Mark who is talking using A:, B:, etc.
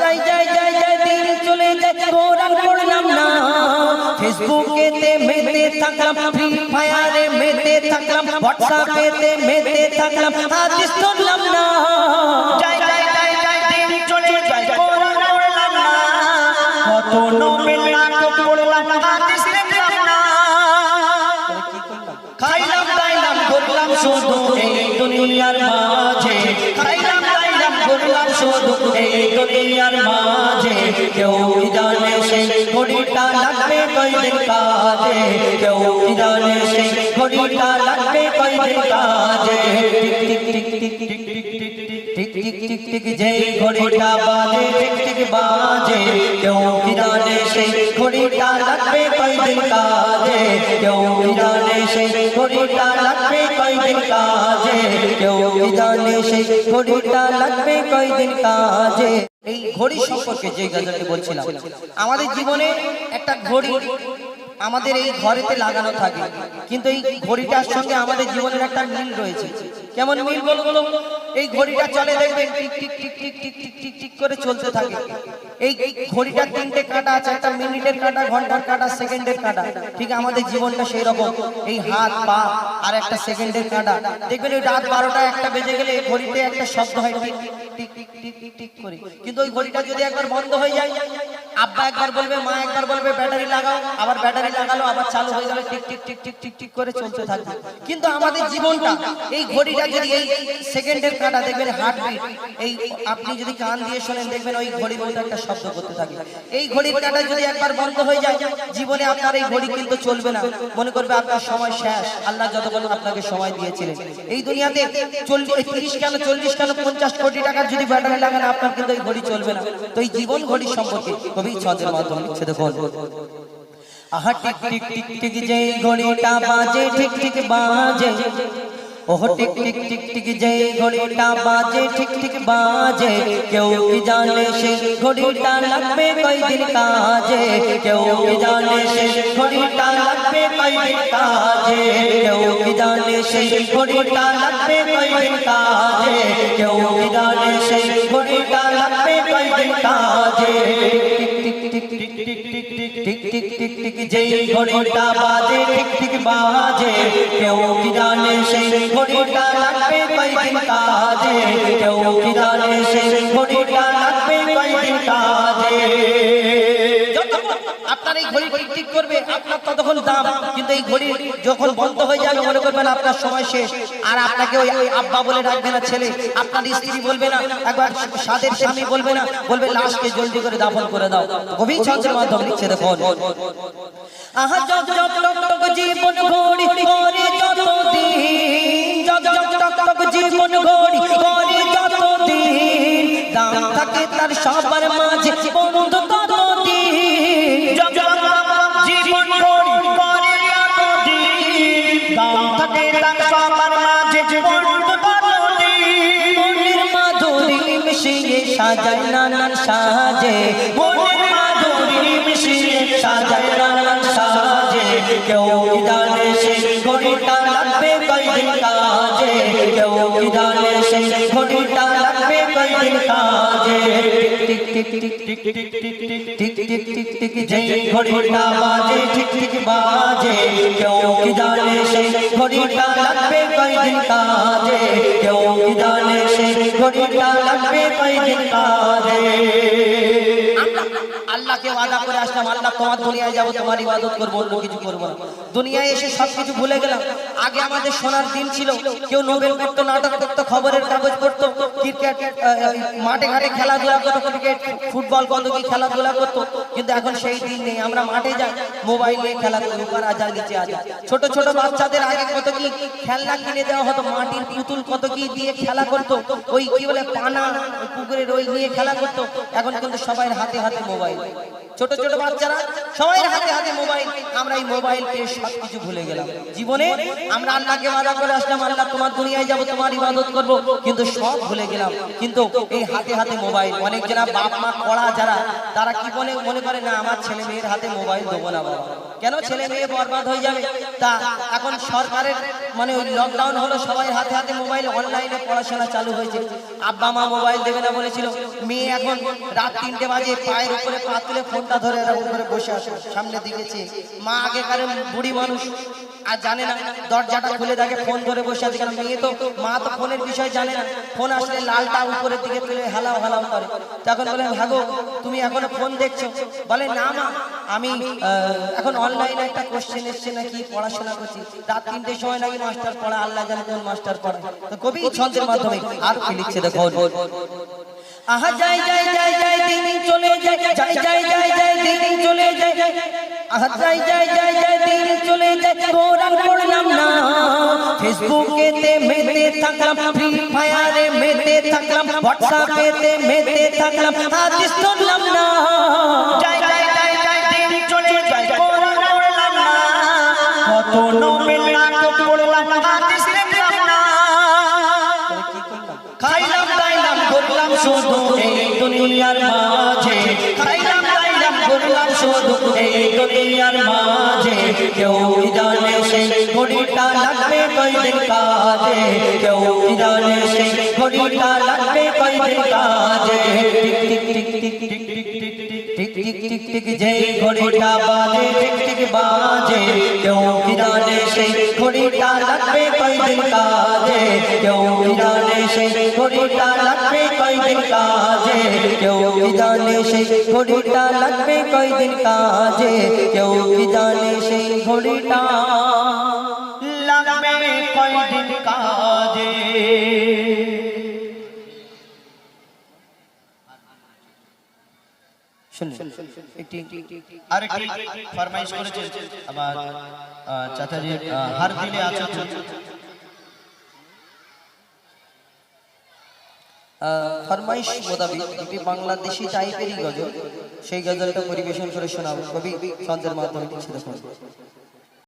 A: যাই যাই যাই যাই, দিন চলে যায় কোরআন পড়লাম না। ফেসবুকেতে মেতে থাকলাম ফ্রি ফায়ারে মেতে থাকলাম হোয়াটসঅ্যাপেতে মেতে থাকলাম হাদিস শুনলাম না।
B: যাই যাই যাই যাই, দিন চলে যায় কোরআন পড়লাম না। কত নোবেল নাটক পড়লাম হাদিস দেখলাম না। খাইলাম, দাইলাম ঘুরলাম শুধু এই দুনিয়ার মাঝে। খাইলাম, দাইলাম ঘুরলাম শুধু এই দুনিয়ার মাঝে কেউ কি জানে সেই ঘড়িটা লাগবে কয়দিন কাজে কেউ কি জানে সেই ঘড়িটা লাগবে কয়দিন কাজে ঘড়িটা বাজে টিক টিক বাজে, কেউ ঘড়িটা লাগবে কয়দিন কাজে, কেউ ঘড়িটা লাগবে কয়দিন কাজে, কেউ ঘড়িটা লাগবে কয়দিন কাজে।
A: এই ঘড়ি সম্পর্কে যে বলছিলাম, আমাদের জীবনে একটা ঘড়ি আমাদের এই ঘরেতে লাগানো থাকে, কিন্তু এই ঘড়িটার সঙ্গে আমাদের জীবনের একটা মিল রয়েছে। কেমন মিল বলব এই ঘড়িটা চলে দেখবেন টিক টিক টিক টিক টিক টিক টিক টিক করে চলতে থাকে এই ঘড়িটার তিনটে কাঁটা আছে একটা মিনিটের কাঁটা ঘণ্টার কাঁটা সেকেন্ডের কাঁটা ঠিক আমাদের জীবনটা সেই রকম এই হাত পা আর একটা সেকেন্ডের কাঁটা দেখবেন ওই রাত বারোটা একটা বেজে গেলে এই ঘড়িতে একটা শব্দ হয় টিক টিক টিক টিক টিক করে কিন্তু ওই ঘড়িটা যদি একবার বন্ধ হয়ে যায় আব্বা একবার বলবে, মা একবার বলবে, ব্যাটারি লাগাও, আবার ব্যাটারি লাগালো, আবার চালু হয়ে যাবে, টিক টিক টিক টিক টিক টিক করে চলতে থাকবে। কিন্তু আমাদের জীবনটা, এই ঘড়িটা যদি এই সেকেন্ডের কাটা দেখবেন হার্টবিট এই আপনি যদি কান দিয়ে শোনেন, দেখবেন ওই ঘড়ির মধ্যে একটা শব্দ করতে থাকে। এই ঘড়ির কাটা যদি একবার বন্ধ হয়ে যায়, জীবনে আপনার এই ঘড়ি কিন্তু চলবে না। মনে করবে আপনার সময় শেষ। আল্লাহ যতক্ষণ আপনাকে সময় দিয়েছিলেন। এই দুনিয়াতে চল্লিশ তিরিশ কেন, চল্লিশ কেন, পঞ্চাশ কোটি টাকার যদি ব্যাটারি লাগান, আপনার কিন্তু এই ঘড়ি চলবে না। তো এই জীবন ঘড়ি সম্পর্কে কবি ছদের মাধ্যমে লিখছে দেখুন আহা টিক টিক টিক টিক যে ঘড়িটা বাজে ঠিক ঠিক বাজে। ওহ টিক টিক টিক টিক যে ঘড়িটা বাজে ঠিক ঠিক বাজে। কেউ কি জানে সে ঘড়িটা লাগবে কয়দিন কাজে? কেউ কি জানে সে ঘড়িটা লাগবে কয়দিন কাজে? কেউ কি জানে সে ঘড়িটা লাগবে কয়দিন কাজে? কেউ কি জানে সে ঘড়িটা লাগবে বাজে যেই ঘড়িটা বাজে ঠিক ঠিক বাজে কেউ কি জানে সেই ঘড়িটা লাগবে পাইদিন কাজে কেউ কি জানে সেই ঘড়িটা লাগবে পাইদিন কাজে আপনার এই ঘড়ি টিক করবে, আপনার দাম। কিন্তু এই ঘড়ি যখন বন্ধ হয়ে যাবে, মনে করবেন আপনার সময় শেষ। আর আপনাকে ওই আব্বা বলে ডাকবে না ছেলে। আপনার স্ত্রী বলবে না, একবার সাদের স্বামী বলবে না, বলবে, লাশকে জলদি করে দাফন করে দাও। কবি ছন্দের দেখুন। আহা, জগ জগ টক জীবন ঘড়ি করে যত দিন জগ জগ টক জীবন ঘড়ি করে যত দিন দাম থাকে তার সবার মাঝে।
B: দাম থাকে তার সবার মাঝে বন্ধু কতদিন
A: মনের মাধুরী মিশিয়ে সাজায় নানান সাজে
B: মনের মাধুরী মিশিয়ে কেউ জানে জানে সেই ঘড়িটা লাগবে কয়দিন কাজে? টিক টিক টিক টিক টিক টিক টিক টিক টিক টিক টিক যেই ঘড়িটা বাজে ঠিক ঠিক বাজে কেউ কি জানে সেই ঘড়িটা লাগবে কয়দিন কাজে কেউ জানে সেই ঘড়িটা লাগবে কয়দিন কাজে
A: আল্লাহকে ওয়াদা করে আসলাম, আল্লাহ তোমার দুনিয়ায় যাব, তোমার ইবাদত করব, অন্য কিছু করব না। দুনিয়ায় এসে সবকিছু ভুলে গেলাম। আগে আমাদের সোনার দিন ছিল, কেউ নোবেল করতো নাটক করতো, খবরের কাগজ পড়তো, ক্রিকেট মাঠে ঘাটে খেলাধুলা করতো, ক্রিকেট, ফুটবল কত কি খেলাধুলা করতো? কিন্তু এখন সেই দিন নেই, আমরা মাঠে যাই, মোবাইল নিয়ে খেলা করি উপর আজার নিচে আজার ছোট ছোট বাচ্চাদের আগে কত কি খেলনা কিনে দেওয়া হতো, মাটির পুতুল কত কি দিয়ে খেলা করতো, ওই কি বলে, পানা পুকুরের ওই নিয়ে খেলা করতো, এখন কিন্তু সবাই হাতে হাতে মোবাইল। ছোট ছোট বাচ্চারা সবাই হাতে হাতে মোবাইল, আমরা এই মোবাইল পেয়ে সব কিছু ভুলে গেলাম। জীবনে আমরা আল্লাহকে বাধা করে আসলাম, আল্লাহ তোমার দুনিয়ায় যাব, তোমার ইবাদত করব, কিন্তু সব ভুলে গেলাম। কিন্তু এই হাতে হাতে মোবাইল, অনেক যারা বাপ মা কড়া যারা, তারা কি বলে, মনে করে, না, আমার ছেলে মেয়ের হাতে মোবাইল দেবো না বাবা। কেন ছেলে মেয়ে বরবাদ হয়ে যাবে? তা এখন সরকারের মানে ওই লকডাউন হলো, সবাই হাতে হাতে মোবাইল, অনলাইনে পড়াশোনা চালু হয়েছে। আব্বা মা মোবাইল দেবে না বলেছিল। মেয়ে এখন রাত তিনটে বাজে, পায়ের উপরে পা তুলে ফোনটা ধরে করে বসে আসে সামনে দিকেছে মা, আগেকার বুড়ি মানুষ, আর জানে না, দরজাটা খুলে দেখে ফোন ধরে বসে আছে কারণ মেয়ে তো, মা তো ফোনের বিষয় জানে না। ফোন আসলে লালটা উপরের দিকে তুলে হালাও হালাও করে। তখন বলেন ভাগো, তুমি এখনও ফোন দেখছ? বলে, না, মা, আমি এখন অনলাইনে একটা কোশ্চেন এসছে নাকি, পড়াশোনা করছি। রাত তিনটের সময় নাকি মাস্টার পড়া, আল্লাহ জানে কোন মাস্টার পড়া। তো কবি ছন্দের মাধ্যমে আর কি লিখছে দেখো আহা যাই যাই যাই যাই দিন চলে যায় যাই যাই যাই যাই দিন চলে যাই আহা যাই যাই যাই যাই দিন চলে যাই কোরআন পড়লাম না ফেসবুকে তে মেতে থাকলাম ফ্রি ফায়ারে মেতে থাকলাম হোয়াটসঅ্যাপে তে মেতে থাকলাম হাদিস শুনলাম না
B: দুনিয়ার মাঝে খাইলাম দাইলাম ঘুরলাম শুধু এই দুনিয়ার মাঝে কেউ জানে ঘড়িটা লাগবে কয়দিন কাজে কেউ জানে লাগবে কাজে টিক টিক টিক টিক টিক টিক টিক টিক টিক টিক ঘড়িটা বাজে টিক টিক বাজে কেউ জানে ঘড়িটা লাগবে কাজে কেউ জানে ঘড়িটা কয়দিন কাজে কেউ কি জানে সেই ঘড়িটা লাগবে কয়দিন কাজে কেউ কি জানে সেই ঘড়িটা লাগবে কয়দিন কাজে। আরেকটি ফরমাইশ করেছে আমার আহ, চাচাজি হার দিলে আছে
A: ফরমাইশ মোতাবেক একটি বাংলাদেশি টাইপেরই গজল। সেই গজলটা পরিবেশন করে শোনাব। কবি ছন্দের মাধ্যমে দেখুন।